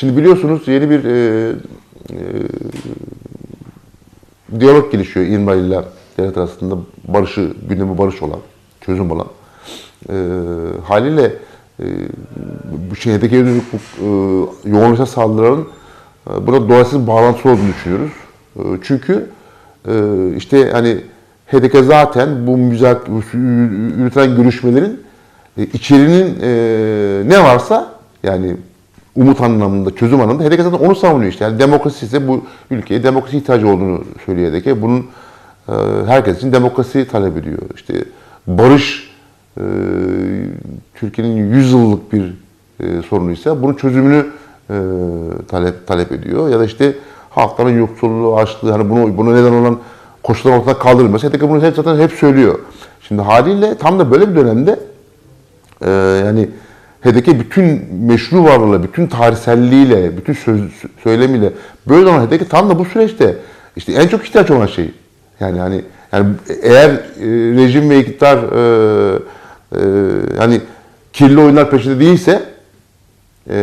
Şimdi biliyorsunuz yeni bir e, e, diyalog gelişiyor İlma ile devlet arasında barışı, gündemi barış olan, çözüm olan. E, haliyle e, şehirdeki yönelik e, yoğunlaşan saldırıların e, buna doğasız bağlantısı olduğunu düşünüyoruz. E, çünkü e, işte hani HDK zaten bu müzak yürütülen görüşmelerin e, içeriğinin e, ne varsa yani umut anlamında, çözüm anlamında HDK zaten onu savunuyor işte. Yani demokrasi ise bu ülkeye demokrasi ihtiyacı olduğunu söylüyor HDK. Bunun e, herkes için demokrasi talep ediyor. İşte barış e, Türkiye'nin 100 yıllık bir e, sorunuysa bunun çözümünü e, talep talep ediyor. Ya da işte halkların yoksulluğu, açlığı, hani bunu buna neden olan koşullar ortadan kaldırılması. HDK bunu hep zaten hep söylüyor. Şimdi haliyle tam da böyle bir dönemde e, yani HDK bütün meşru varlığıyla, bütün tarihselliğiyle, bütün söz, söylemiyle böyle olan HDK tam da bu süreçte işte en çok ihtiyaç olan şey. Yani hani yani eğer e, rejim ve iktidar e, e, hani kirli oyunlar peşinde değilse e,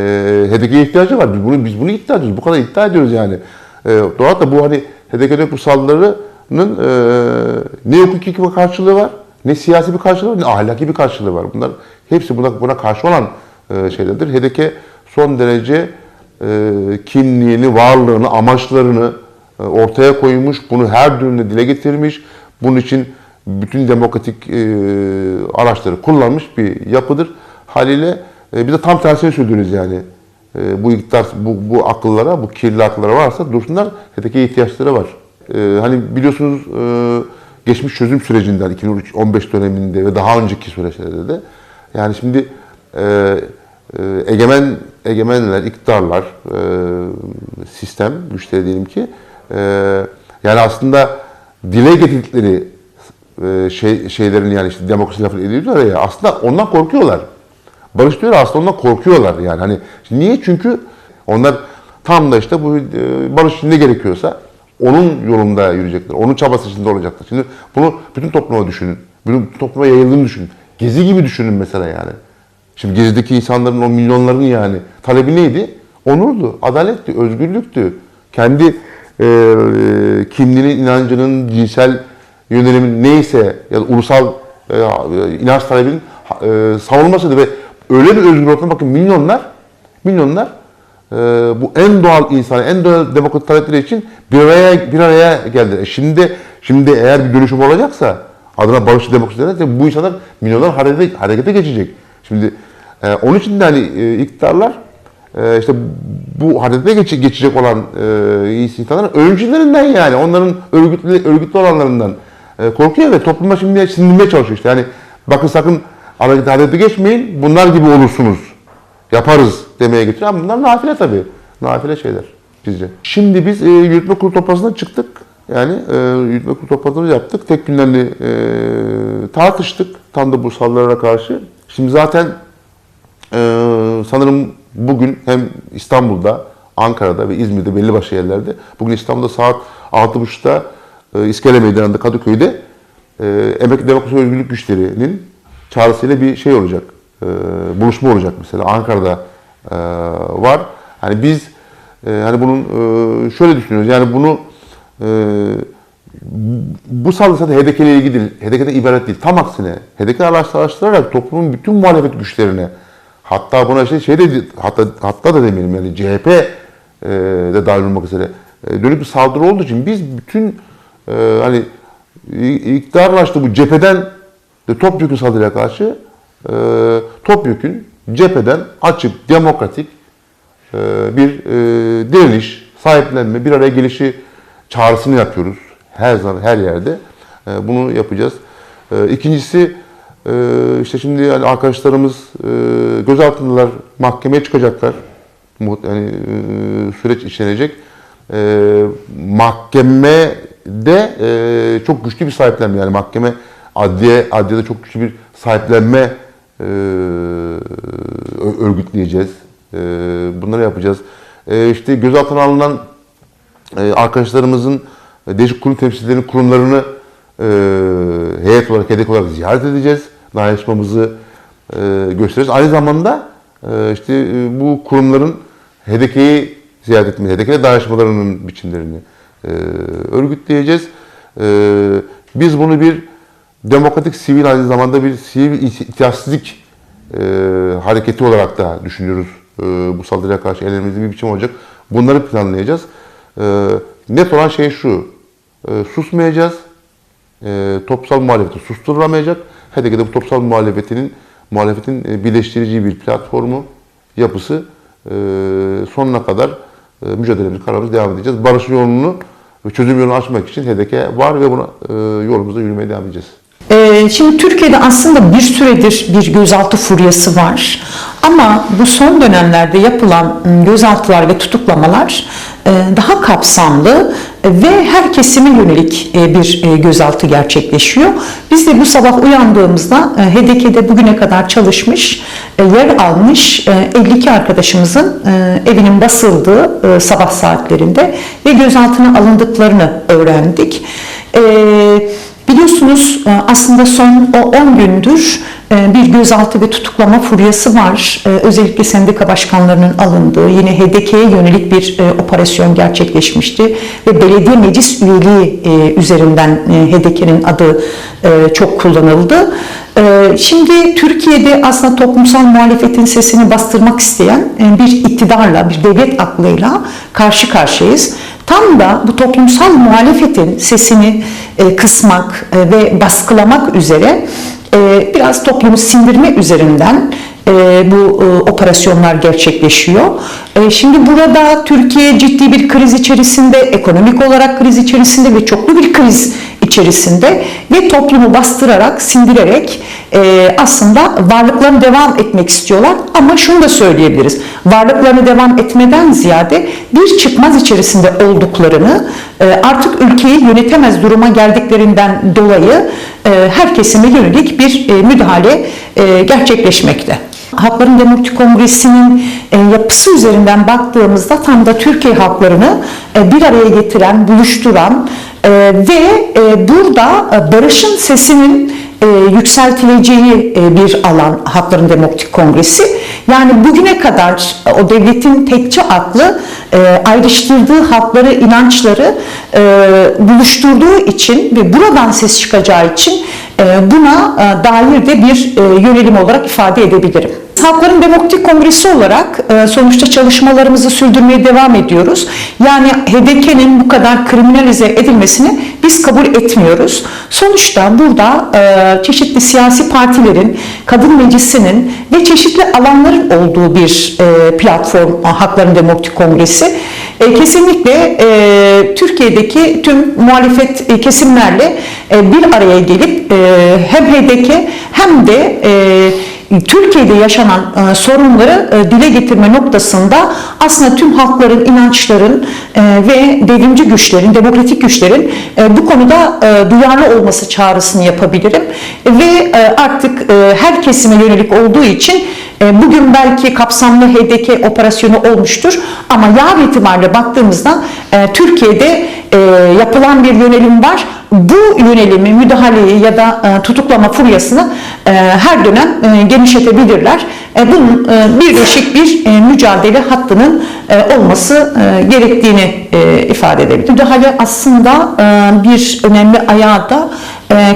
HDK'ye ihtiyacı var. Biz bunu biz bunu iddia ediyoruz. Bu kadar iddia ediyoruz yani. E, doğal da bu hani HDK'nin bu saldırılarının e, ne hukuki bir karşılığı var, ne siyasi bir karşılığı var, ne ahlaki bir karşılığı var. Bunlar hepsi buna buna karşı olan e, şeylerdir. HDK son derece e, kimliğini, varlığını, amaçlarını e, ortaya koymuş. Bunu her dönemde dile getirmiş. Bunun için bütün demokratik e, araçları kullanmış bir yapıdır. Haliyle e, biz de tam tersini söylüyoruz yani. E, bu iktidar, bu, bu akıllara, bu kirli akıllara varsa dursunlar. HDK'ye ihtiyaçları var. E, hani biliyorsunuz e, geçmiş çözüm sürecinden 2015 döneminde ve daha önceki süreçlerde de yani şimdi e, e, egemen egemenler, iktidarlar, e, sistem güçleri diyelim ki e, yani aslında dile getirdikleri e, şey, şeylerin yani işte demokrasi lafı ediyorlar ya aslında ondan korkuyorlar. Barış diyor aslında ondan korkuyorlar yani hani niye çünkü onlar tam da işte bu e, barış ne gerekiyorsa onun yolunda yürüyecekler. Onun çabası içinde olacaklar. Şimdi bunu bütün topluma düşünün. Bütün topluma yayıldığını düşünün. Gezi gibi düşünün mesela yani. Şimdi Gezi'deki insanların o milyonların yani talebi neydi? Onurdu, adaletti, özgürlüktü. Kendi e, e, kimliğinin, inancının, cinsel yönelimin neyse ya da ulusal e, inanç talebinin e, savunmasıydı ve öyle bir özgür ortam bakın milyonlar milyonlar e, bu en doğal insan, en doğal demokratik talepleri için bir araya bir araya geldi. E şimdi şimdi eğer bir dönüşüm olacaksa adına barışçı demokrasi denirse bu insanlar milyonlar harekete, harekete geçecek. Şimdi e, onun için de hani e, iktidarlar e, işte bu harekete geç, geçecek olan e, insanların öncülerinden yani onların örgütlü örgütlü olanlarından e, korkuyor ve topluma şimdi sindirmeye çalışıyor işte. Yani bakın sakın harekete, harekete geçmeyin bunlar gibi olursunuz. Yaparız demeye getiriyor. Ama bunlar nafile tabii. Nafile şeyler bizce. Şimdi biz e, yürütme kurulu toplantısından çıktık. Yani e, kurulu toplantısını yaptık. Tek günlerli e, tartıştık. Tam da bu saldırılara karşı. Şimdi zaten e, sanırım bugün hem İstanbul'da, Ankara'da ve İzmir'de belli başlı yerlerde. Bugün İstanbul'da saat 6.30'da e, İskele Meydanı'nda Kadıköy'de e, Emekli Demokrasi Özgürlük Güçleri'nin çağrısıyla bir şey olacak. E, buluşma olacak mesela. Ankara'da e, var. Hani biz e, hani bunun e, şöyle düşünüyoruz. Yani bunu bu saldırı zaten HDK ile ilgili değil. HDK'den ibaret değil. Tam aksine HDK araştırarak toplumun bütün muhalefet güçlerine hatta buna işte şey de hatta hatta da demeyelim yani CHP e, de dahil olmak üzere e, dönük bir saldırı olduğu için biz bütün e, hani iktidarın açtığı bu cepheden de topyekun saldırıya karşı e, topyekun cepheden açık, demokratik e, bir e, direniş, sahiplenme, bir araya gelişi çağrısını yapıyoruz her zaman, her yerde. E, bunu yapacağız. E, ikincisi e, işte şimdi yani arkadaşlarımız gözaltındalar, mahkemeye çıkacaklar. Yani süreç işlenecek. Mahkemede çok güçlü bir sahiplenme yani mahkeme adliye adliyede çok güçlü bir sahiplenme örgütleyeceğiz. Bunları yapacağız. İşte gözaltına alınan e, arkadaşlarımızın değişik kurum temsilcilerinin kurumlarını e, heyet olarak, hedef olarak ziyaret edeceğiz. Dayanışmamızı e, göstereceğiz. Aynı zamanda e, işte e, bu kurumların HDK'yi ziyaret etmeyi, HDK dayanışmalarının biçimlerini e, örgütleyeceğiz. E, biz bunu bir demokratik sivil aynı zamanda bir sivil ihtiyaçsızlık e, hareketi olarak da düşünüyoruz. E, bu saldırıya karşı elimizde bir biçim olacak. Bunları planlayacağız. E, net olan şey şu, e, susmayacağız. E, toplumsal muhalefeti susturulamayacak. HDP'de bu toplumsal muhalefetinin muhalefetin e, birleştirici bir platformu, yapısı e, sonuna kadar e, mücadelemizi, kararımızı devam edeceğiz. Barış yolunu çözüm yolunu açmak için HDP var ve buna e, yolumuzda yürümeye devam edeceğiz. Ee, Şimdi Türkiye'de aslında bir süredir bir gözaltı furyası var. Ama bu son dönemlerde yapılan ım, gözaltılar ve tutuklamalar daha kapsamlı ve her kesime yönelik e, bir e, gözaltı gerçekleşiyor. Biz de bu sabah uyandığımızda e, HDK'de bugüne kadar çalışmış, e, yer almış e, 52 arkadaşımızın e, evinin basıldığı e, sabah saatlerinde ve gözaltına alındıklarını öğrendik. E, Biliyorsunuz e, aslında son o 10 gündür e, bir gözaltı ve tutuklama furyası var. E, Özellikle sendika başkanlarının alındığı, yine HDK'ye yönelik bir operasyon gerçekleşmişti. Ve belediye meclis üyeliği üzerinden HDK'nin adı çok kullanıldı. Şimdi Türkiye'de aslında toplumsal muhalefetin sesini bastırmak isteyen bir iktidarla, bir devlet aklıyla karşı karşıyayız. Tam da bu toplumsal muhalefetin sesini e, kısmak e, ve baskılamak üzere e, biraz toplumu sindirme üzerinden bu operasyonlar gerçekleşiyor. Şimdi burada Türkiye ciddi bir kriz içerisinde, ekonomik olarak kriz içerisinde ve çoklu bir kriz içerisinde ve toplumu bastırarak, sindirerek e, aslında varlıklarını devam etmek istiyorlar. Ama şunu da söyleyebiliriz. Varlıklarını devam etmeden ziyade bir çıkmaz içerisinde olduklarını, e, artık ülkeyi yönetemez duruma geldiklerinden dolayı e, her kesime yönelik bir e, müdahale e, gerçekleşmekte. Halkların Demokratik Kongresi'nin e, yapısı üzerinden baktığımızda tam da Türkiye halklarını e, bir araya getiren, buluşturan e, ve burada barışın sesinin yükseltileceği bir alan Halkların Demokratik Kongresi. Yani bugüne kadar o devletin tekçi aklı ayrıştırdığı halkları, inançları e, buluşturduğu için ve buradan ses çıkacağı için buna dair de bir yönelim olarak ifade edebilirim. Halkların Demokratik Kongresi olarak e, sonuçta çalışmalarımızı sürdürmeye devam ediyoruz. Yani HDP'nin bu kadar kriminalize edilmesini biz kabul etmiyoruz. Sonuçta burada e, çeşitli siyasi partilerin, kadın meclisinin ve çeşitli alanların olduğu bir e, platform Halkların Demokratik Kongresi. Kesinlikle Türkiye'deki tüm muhalefet kesimlerle bir araya gelip hem HDP hem de e, Türkiye'de yaşanan e, sorunları e, dile getirme noktasında aslında tüm halkların, inançların e, ve devrimci güçlerin, demokratik güçlerin bu konuda duyarlı olması çağrısını yapabilirim. Ve artık her kesime yönelik olduğu için bugün belki kapsamlı HDK operasyonu olmuştur ama yarın itibariyle baktığımızda Türkiye'de yapılan bir yönelim var bu yönelimi, müdahaleyi ya da e, tutuklama furyasını e, her dönem e, genişletebilirler. Bunun birleşik bir mücadele hattının olması gerektiğini ifade edebilirim. Müdahale aslında bir önemli ayağı da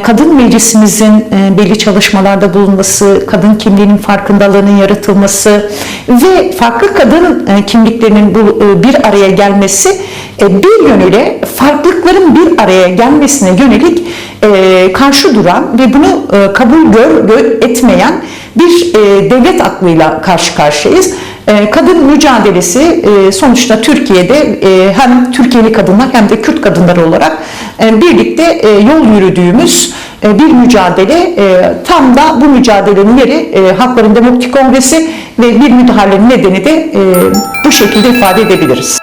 kadın meclisimizin belli çalışmalarda bulunması, kadın kimliğinin farkındalığının yaratılması ve farklı kadın kimliklerinin bu bir araya gelmesi bir yönüyle farklılıkların bir araya gelmesine yönelik e, karşı duran ve bunu e, kabul gör, etmeyen bir e, devlet aklıyla karşı karşıyayız. E, Kadın mücadelesi e, sonuçta Türkiye'de e, hem Türkiye'li kadınlar hem de Kürt kadınları olarak e, birlikte e, yol yürüdüğümüz e, bir mücadele. E, Tam da bu mücadelenin yeri e, Halkların Demokratik Kongresi ve bir müdahalenin nedeni de e, bu şekilde ifade edebiliriz.